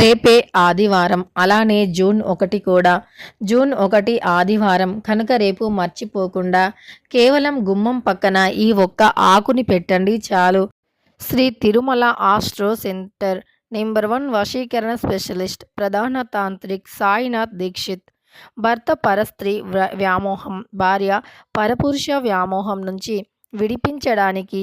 రేపే ఆదివారం. అలానే జూన్ ఒకటి కూడా. జూన్ ఒకటి ఆదివారం. కనుక రేపు మర్చిపోకుండా కేవలం గుమ్మం పక్కన ఈ ఒక్క ఆకుని పెట్టండి చాలు. Sri Tirumala astro centre number one వశీకరణ స్పెషలిస్ట్ ప్రధాన తాంత్రిక్ సాయినాథ్ దీక్షిత్. భర్త పరస్త్రీ వ్యామోహం. భార్య పరపురుష వ్యామోహం నుంచి విడిపించడానికి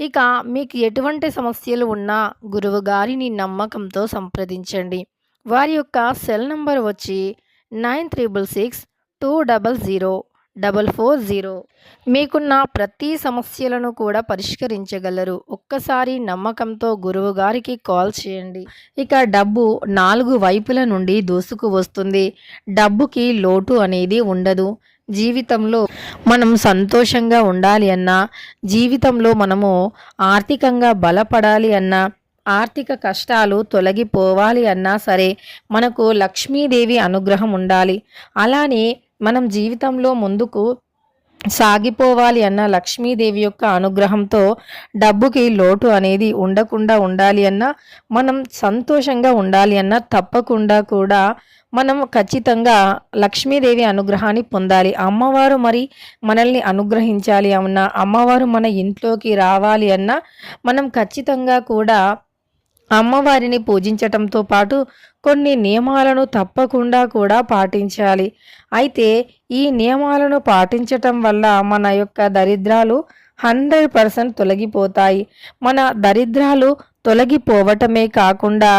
ఇక మీకు ఎటువంటి సమస్యలు ఉన్నా గురువు గారిని నమ్మకంతో సంప్రదించండి. వారి యొక్క సెల్ నంబర్ వచ్చి nine triple six two double zero double four zero. మీకున్న ప్రతి సమస్యలను కూడా పరిష్కరించగలరు. ఒక్కసారి నమ్మకంతో గురువు గారికి కాల్ చేయండి. ఇక డబ్బు నాలుగు వైపుల నుండి దూసుకు వస్తుంది. డబ్బుకి లోటు అనేది ఉండదు. జీవితంలో మనం సంతోషంగా ఉండాలి అన్నా జీవితంలో మనము ఆర్థికంగా బలపడాలి అన్నా ఆర్థిక కష్టాలు తొలగిపోవాలి అన్నా సరే మనకు లక్ష్మీదేవి అనుగ్రహం ఉండాలి. అలానే మనం జీవితంలో ముందుకు సాగిపోవాలి అన్న లక్ష్మీదేవి యొక్క అనుగ్రహంతో డబ్బుకి లోటు అనేది ఉండకుండా ఉండాలి అన్న మనం సంతోషంగా ఉండాలి అన్న తప్పకుండా కూడా మనం ఖచ్చితంగా లక్ష్మీదేవి అనుగ్రహాన్ని పొందాలి. అమ్మవారు మరి మనల్ని అనుగ్రహించాలి అన్నా అమ్మవారు మన ఇంట్లోకి రావాలి అన్నా మనం ఖచ్చితంగా కూడా అమ్మవారిని పూజించటంతో పాటు కొన్ని నియమాలను తప్పకుండా కూడా పాటించాలి. అయితే ఈ నియమాలను పాటించటం వల్ల మన యొక్క దరిద్రాలు హండ్రెడ్ పర్సెంట్ తొలగిపోతాయి. మన దరిద్రాలు తొలగిపోవటమే కాకుండా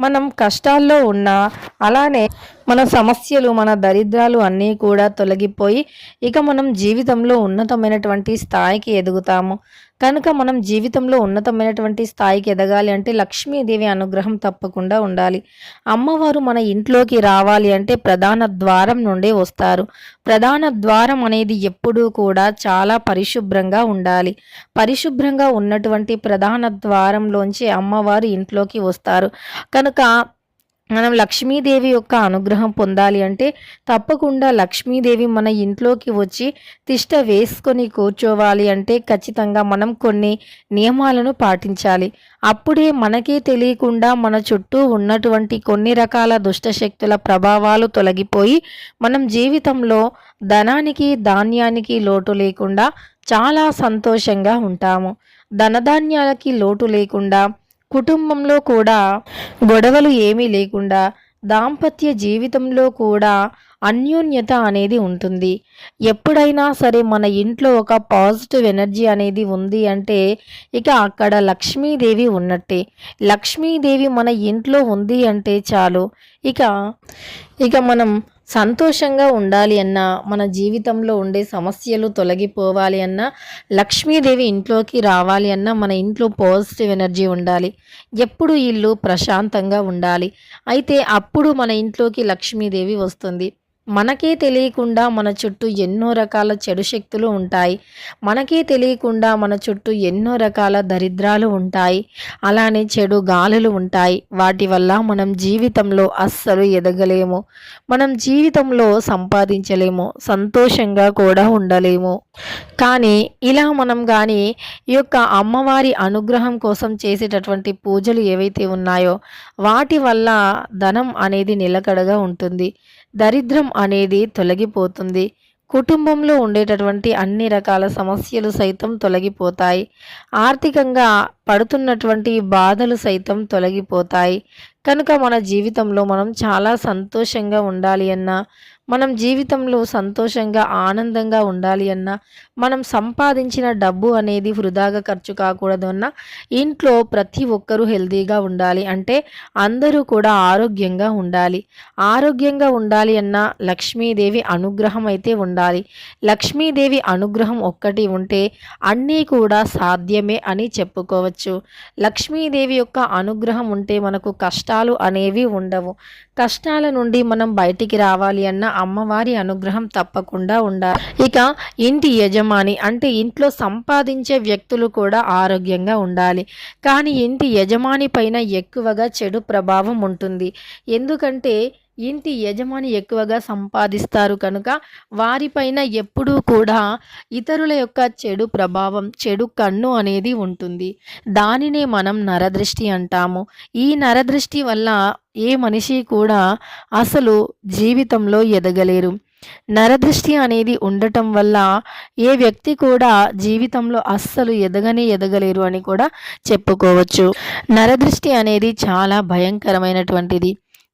మనం కష్టాల్లో ఉన్నా అలానే మన సమస్యలు మన దరిద్రాలు అన్నీ కూడా తొలగిపోయి ఇక మనం జీవితంలో ఉన్నతమైనటువంటి స్థాయికి ఎదుగుతాము. కనుక మనం జీవితంలో ఉన్నతమైనటువంటి స్థాయికి ఎదగాలి అంటే లక్ష్మీదేవి అనుగ్రహం తప్పకుండా ఉండాలి. అమ్మవారు మన ఇంట్లోకి రావాలి అంటే ప్రధాన ద్వారం నుండే వస్తారు. ప్రధాన ద్వారం అనేది ఎప్పుడూ కూడా చాలా పరిశుభ్రంగా ఉండాలి. పరిశుభ్రంగా ఉన్నటువంటి ప్రధాన ద్వారంలోంచి అమ్మవారు ఇంట్లోకి వస్తారు. కనుక మనం లక్ష్మీదేవి యొక్క అనుగ్రహం పొందాలి అంటే తప్పకుండా లక్ష్మీదేవి మన ఇంట్లోకి వచ్చి తిష్ట వేసుకొని కూర్చోవాలి అంటే ఖచ్చితంగా మనం కొన్ని నియమాలను పాటించాలి. అప్పుడే మనకే తెలియకుండా మన చుట్టూ ఉన్నటువంటి కొన్ని రకాల దుష్టశక్తుల ప్రభావాలు తొలగిపోయి మనం జీవితంలో ధనానికి ధాన్యానికి లోటు లేకుండా చాలా సంతోషంగా ఉంటాము. ధనధాన్యాలకి లోటు లేకుండా కుటుంబంలో కూడా గొడవలు ఏమీ లేకుండా దాంపత్య జీవితంలో కూడా అన్యోన్యత అనేది ఉంటుంది. ఎప్పుడైనా సరే మన ఇంట్లో ఒక పాజిటివ్ ఎనర్జీ అనేది ఉంది అంటే ఇక అక్కడ లక్ష్మీదేవి ఉన్నట్టే. లక్ష్మీదేవి మన ఇంట్లో ఉంది అంటే చాలు. ఇక ఇక మనం సంతోషంగా ఉండాలి అన్నా మన జీవితంలో ఉండే సమస్యలు తొలగిపోవాలి అన్నా లక్ష్మీదేవి ఇంట్లోకి రావాలి అన్నా మన ఇంట్లో పాజిటివ్ ఎనర్జీ ఉండాలి. ఎప్పుడు ఇల్లు ప్రశాంతంగా ఉండాలి. అయితే అప్పుడు మన ఇంట్లోకి లక్ష్మీదేవి వస్తుంది. మనకే తెలియకుండా మన చుట్టూ ఎన్నో రకాల చెడు శక్తులు ఉంటాయి. మనకే తెలియకుండా మన చుట్టూ ఎన్నో రకాల దరిద్రాలు ఉంటాయి. అలానే చెడు గాలులు ఉంటాయి. వాటి వల్ల మనం జీవితంలో అస్సలు ఎదగలేము. మనం జీవితంలో సంపాదించలేము. సంతోషంగా కూడా ఉండలేము. కానీ ఇలా మనం కానీ ఈ యొక్క అమ్మవారి అనుగ్రహం కోసం చేసేటటువంటి పూజలు ఏవైతే ఉన్నాయో వాటి వల్ల ధనం అనేది నిలకడగా ఉంటుంది. దరిద్రం అనేది తొలగిపోతుంది. కుటుంబంలో ఉండేటటువంటి అన్ని రకాల సమస్యలు సైతం తొలగిపోతాయి. ఆర్థికంగా పడుతున్నటువంటి బాధలు సైతం తొలగిపోతాయి. కనుక మన జీవితంలో మనం చాలా సంతోషంగా ఉండాలి అన్నా మనం జీవితంలో సంతోషంగా ఆనందంగా ఉండాలి అన్నా మనం సంపాదించిన డబ్బు అనేది వృధాగా ఖర్చు కాకూడదు అన్న ఇంట్లో ప్రతి ఒక్కరూ హెల్తీగా ఉండాలి. అంటే అందరూ కూడా ఆరోగ్యంగా ఉండాలి. ఆరోగ్యంగా ఉండాలి అన్న లక్ష్మీదేవి అనుగ్రహం అయితే ఉండాలి. లక్ష్మీదేవి అనుగ్రహం ఒక్కటి ఉంటే అన్నీ కూడా సాధ్యమే అని చెప్పుకోవచ్చు. లక్ష్మీదేవి యొక్క అనుగ్రహం ఉంటే మనకు కష్టాలు అనేవి ఉండవు. కష్టాల నుండి మనం బయటికి రావాలి అన్న అమ్మవారి అనుగ్రహం తప్పకుండా ఉండాలి. ఇక ఇంటి యజమాని అంటే ఇంట్లో సంపాదించే వ్యక్తులు కూడా ఆరోగ్యంగా ఉండాలి. కానీ ఇంటి యజమాని పైన ఎక్కువగా చెడు ప్రభావం ఉంటుంది. ఎందుకంటే ఇంటి యజమాని ఎక్కువగా సంపాదిస్తారు కనుక వారిపైన ఎప్పుడూ కూడా ఇతరుల యొక్క చెడు ప్రభావం చెడు కన్ను అనేది ఉంటుంది. దానినే మనం నరదృష్టి అంటాము. ఈ నరదృష్టి వల్ల ఏ మనిషి కూడా అసలు జీవితంలో ఎదగలేరు. నరదృష్టి అనేది ఉండటం వల్ల ఏ వ్యక్తి కూడా జీవితంలో అస్సలు ఎదగనే ఎదగలేరు అని కూడా చెప్పుకోవచ్చు. నరదృష్టి అనేది చాలా భయంకరమైనటువంటిది.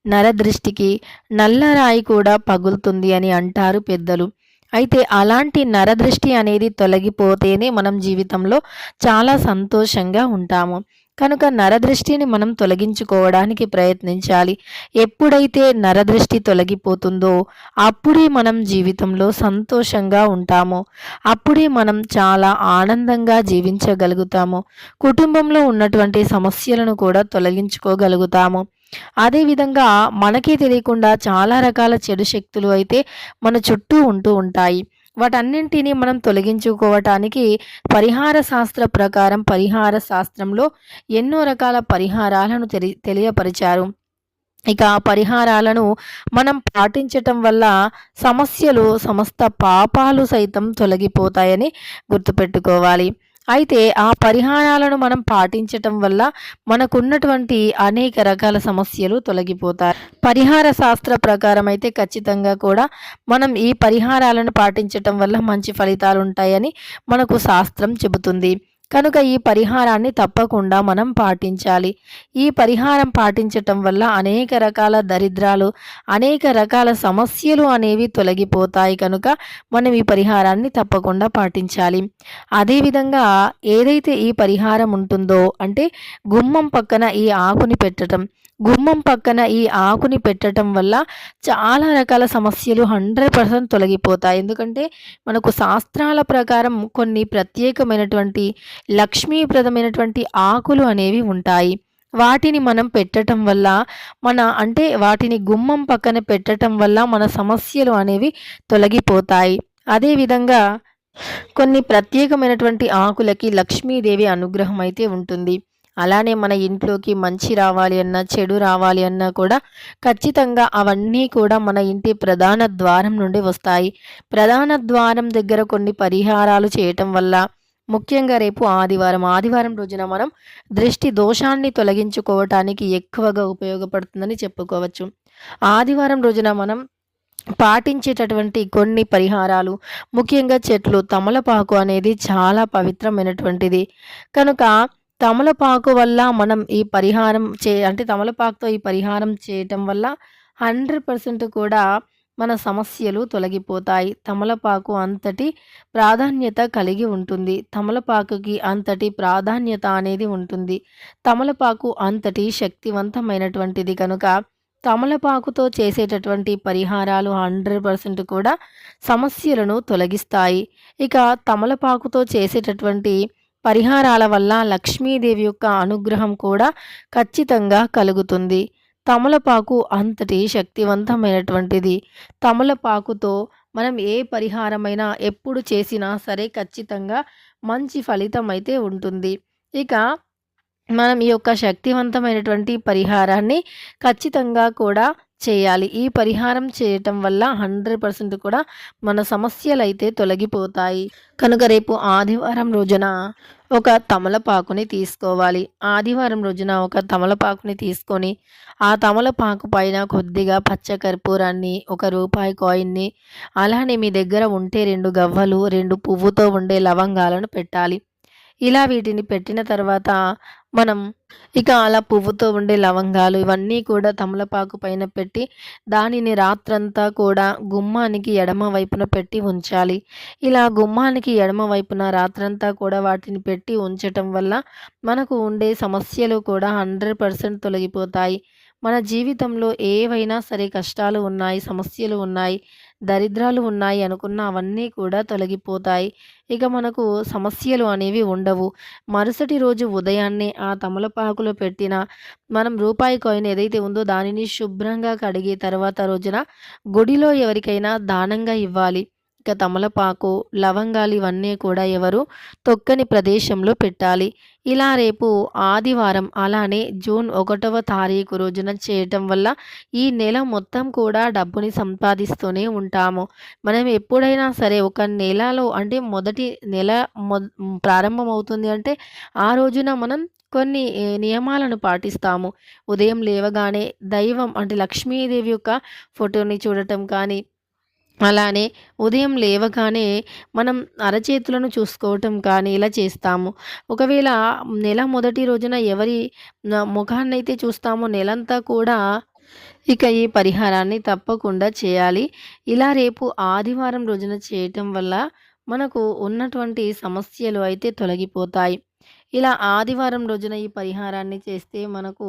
నరదృష్టికి నల్లరాయి కూడా పగులుతుంది అని అంటారు పెద్దలు. అయితే అలాంటి నరదృష్టి అనేది తొలగిపోతేనే మనం జీవితంలో చాలా సంతోషంగా ఉంటాము. కనుక నరదృష్టిని మనం తొలగించుకోవడానికి ప్రయత్నించాలి. ఎప్పుడైతే నరదృష్టి తొలగిపోతుందో అప్పుడే మనం జీవితంలో సంతోషంగా ఉంటాము. అప్పుడే మనం చాలా ఆనందంగా జీవించగలుగుతాము. కుటుంబంలో ఉన్నటువంటి సమస్యలను కూడా తొలగించుకోగలుగుతాము. అదేవిధంగా మనకే తెలియకుండా చాలా రకాల చెడు శక్తులు అయితే మన చుట్టూ ఉంటూ ఉంటాయి. వాటన్నింటినీ మనం తొలగించుకోవటానికి పరిహార శాస్త్ర ప్రకారం పరిహార శాస్త్రంలో ఎన్నో రకాల పరిహారాలను తెలి తెలియపరిచారు. ఇక పరిహారాలను మనం పాటించటం వల్ల సమస్యలు సమస్త పాపాలు సైతం తొలగిపోతాయని గుర్తుపెట్టుకోవాలి. అయితే ఆ పరిహారాలను మనం పాటించటం వల్ల మనకున్నటువంటి అనేక రకాల సమస్యలు తొలగిపోతాయి. పరిహార శాస్త్ర ప్రకారం అయితే ఖచ్చితంగా కూడా మనం ఈ పరిహారాలను పాటించటం వల్ల మంచి ఫలితాలు ఉంటాయని మనకు శాస్త్రం చెబుతుంది. కనుక ఈ పరిహారాన్ని తప్పకుండా మనం పాటించాలి. ఈ పరిహారం పాటించటం వల్ల అనేక రకాల దరిద్రాలు అనేక రకాల సమస్యలు అనేవి తొలగిపోతాయి. కనుక మనం ఈ పరిహారాన్ని తప్పకుండా పాటించాలి. అదేవిధంగా ఏదైతే ఈ పరిహారం ఉంటుందో అంటే గుమ్మం పక్కన ఈ ఆకుని పెట్టడం గుమ్మం పక్కన ఈ ఆకుని పెట్టడం వల్ల చాలా రకాల సమస్యలు హండ్రెడ్ పర్సెంట్ తొలగిపోతాయి. ఎందుకంటే మనకు శాస్త్రాల ప్రకారం కొన్ని ప్రత్యేకమైనటువంటి లక్ష్మీప్రదమైనటువంటి ఆకులు అనేవి ఉంటాయి. వాటిని మనం పెట్టడం వల్ల మన అంటే వాటిని గుమ్మం పక్కన పెట్టడం వల్ల మన సమస్యలు అనేవి తొలగిపోతాయి. అదేవిధంగా కొన్ని ప్రత్యేకమైనటువంటి ఆకులకి లక్ష్మీదేవి అనుగ్రహం అయితే ఉంటుంది. అలానే మన ఇంట్లోకి మంచి రావాలి అన్నా చెడు రావాలి అన్నా కూడా ఖచ్చితంగా అవన్నీ కూడా మన ఇంటి ప్రధాన ద్వారం నుండి వస్తాయి. ప్రధాన ద్వారం దగ్గర కొన్ని పరిహారాలు చేయటం వల్ల ముఖ్యంగా రేపు ఆదివారం ఆదివారం రోజున మనం దృష్టి దోషాన్ని తొలగించుకోవటానికి ఎక్కువగా ఉపయోగపడుతుందని చెప్పుకోవచ్చు. ఆదివారం రోజున మనం పాటించేటటువంటి కొన్ని పరిహారాలు ముఖ్యంగా చెట్లు తమలపాకు అనేది చాలా పవిత్రమైనటువంటిది. కనుక తమలపాకు వల్ల మనం ఈ పరిహారం చే అంటే తమలపాకుతో ఈ పరిహారం చేయటం వల్ల హండ్రెడ్ పర్సెంట్ కూడా మన సమస్యలు తొలగిపోతాయి. తమలపాకు అంతటి ప్రాధాన్యత కలిగి ఉంటుంది. తమలపాకుకి అంతటి ప్రాధాన్యత అనేది ఉంటుంది. తమలపాకు అంతటి శక్తివంతమైనటువంటిది కనుక తమలపాకుతో చేసేటటువంటి పరిహారాలు హండ్రెడ్ పర్సెంట్ కూడా సమస్యలను తొలగిస్తాయి. ఇక తమలపాకుతో చేసేటటువంటి పరిహారాల వల్ల లక్ష్మీదేవి యొక్క అనుగ్రహం కూడా ఖచ్చితంగా కలుగుతుంది. తమలపాకు అంతటి శక్తివంతమైనటువంటిది. తమలపాకుతో మనం ఏ పరిహారమైనా ఎప్పుడు చేసినా సరే ఖచ్చితంగా మంచి ఫలితం అయితే ఉంటుంది. ఇక మనం ఈ యొక్క శక్తివంతమైనటువంటి పరిహారాన్ని ఖచ్చితంగా కూడా చేయాలి. ఈ పరిహారం చేయటం వల్ల హండ్రెడ్ పర్సెంట్ కూడా మన సమస్యలు అయితే తొలగిపోతాయి. కనుక రేపు ఆదివారం రోజున ఒక తమలపాకుని తీసుకోవాలి. ఆదివారం రోజున ఒక తమలపాకుని తీసుకొని ఆ తమలపాకు పైన కొద్దిగా పచ్చ కర్పూరాన్ని ఒక రూపాయి కాయిన్ని అలానే మీ దగ్గర ఉంటే రెండు గవ్వలు రెండు పువ్వుతో ఉండే లవంగాలను పెట్టాలి. ఇలా వీటిని పెట్టిన తర్వాత మనం ఇక అలా పువ్వుతో ఉండే లవంగాలు ఇవన్నీ కూడా తమలపాకు పైన పెట్టి దానిని రాత్రంతా కూడా గుమ్మానికి ఎడమ వైపున పెట్టి ఉంచాలి. ఇలా గుమ్మానికి ఎడమ వైపున రాత్రంతా కూడా వాటిని పెట్టి ఉంచటం వల్ల మనకు ఉండే సమస్యలు కూడా హండ్రెడ్ పర్సెంట్ తొలగిపోతాయి. మన జీవితంలో ఏవైనా సరే కష్టాలు ఉన్నాయి సమస్యలు ఉన్నాయి. దరిద్రాలు ఉన్నాయి అనుకున్న అవన్నీ కూడా తొలగిపోతాయి. ఇక మనకు సమస్యలు అనేవి ఉండవు. మరుసటి రోజు ఉదయాన్నే ఆ తమలపాకులో పెట్టిన మనం రూపాయి కాయిన్ ఏదైతే ఉందో దానిని శుభ్రంగా కడిగి తర్వాత రోజున గుడిలో ఎవరికైనా దానంగా ఇవ్వాలి. ఇక తమలపాకు లవంగాలు ఇవన్నీ కూడా ఎవరు తొక్కని ప్రదేశంలో పెట్టాలి. ఇలా రేపు ఆదివారం అలానే జూన్ ఒకటవ తారీఖు రోజున చేయటం వల్ల ఈ నెల మొత్తం కూడా డబ్బుని సంపాదిస్తూనే ఉంటాము. మనం ఎప్పుడైనా సరే ఒక నెలలో అంటే మొదటి నెల మొ ప్రారంభమవుతుంది అంటే ఆ రోజున మనం కొన్ని నియమాలను పాటిస్తాము. ఉదయం లేవగానే దైవం అంటే లక్ష్మీదేవి యొక్క ఫోటోని చూడటం కానీ అలానే ఉదయం లేవగానే మనం అరచేతులను చూసుకోవటం కానీ ఇలా చేస్తాము. ఒకవేళ నెల మొదటి రోజున ఎవరి ముఖాన్నైతే చూస్తామో నెలంతా కూడా ఇక ఈ పరిహారాన్ని తప్పకుండా చేయాలి. ఇలా రేపు ఆదివారం రోజున చేయటం వల్ల మనకు ఉన్నటువంటి సమస్యలు అయితే తొలగిపోతాయి. ఇలా ఆదివారం రోజున ఈ పరిహారాన్ని చేస్తే మనకు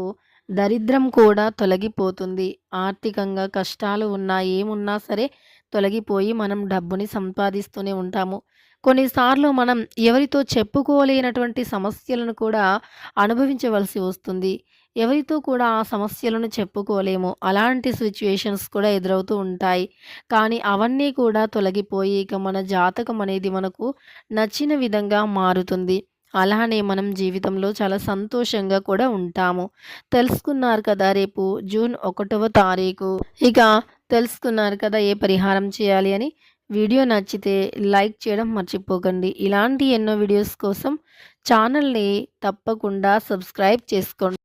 దరిద్రం కూడా తొలగిపోతుంది. ఆర్థికంగా కష్టాలు ఉన్నా ఏమున్నా సరే తొలగిపోయి మనం డబ్బుని సంపాదిస్తూనే ఉంటాము. కొన్నిసార్లు మనం ఎవరితో చెప్పుకోలేనటువంటి సమస్యలను కూడా అనుభవించవలసి వస్తుంది. ఎవరితో కూడా ఆ సమస్యలను చెప్పుకోలేము. అలాంటి సిచ్యుయేషన్స్ కూడా ఎదురవుతూ ఉంటాయి. కానీ అవన్నీ కూడా తొలగిపోయి ఇక మన జాతకం అనేది మనకు నచ్చిన విధంగా మారుతుంది. అలానే మనం జీవితంలో చాలా సంతోషంగా కూడా ఉంటాము. తెలుసుకున్నారు కదా రేపు జూన్ ఒకటవ తారీఖు. ఇక తెలుసుకున్నారు కదా ఏ పరిహారం చేయాలి అని. వీడియో నచ్చితే లైక్ చేయడం మర్చిపోకండి. ఇలాంటి ఎన్నో వీడియోస్ కోసం ఛానల్ని తప్పకుండా సబ్స్క్రైబ్ చేసుకోండి.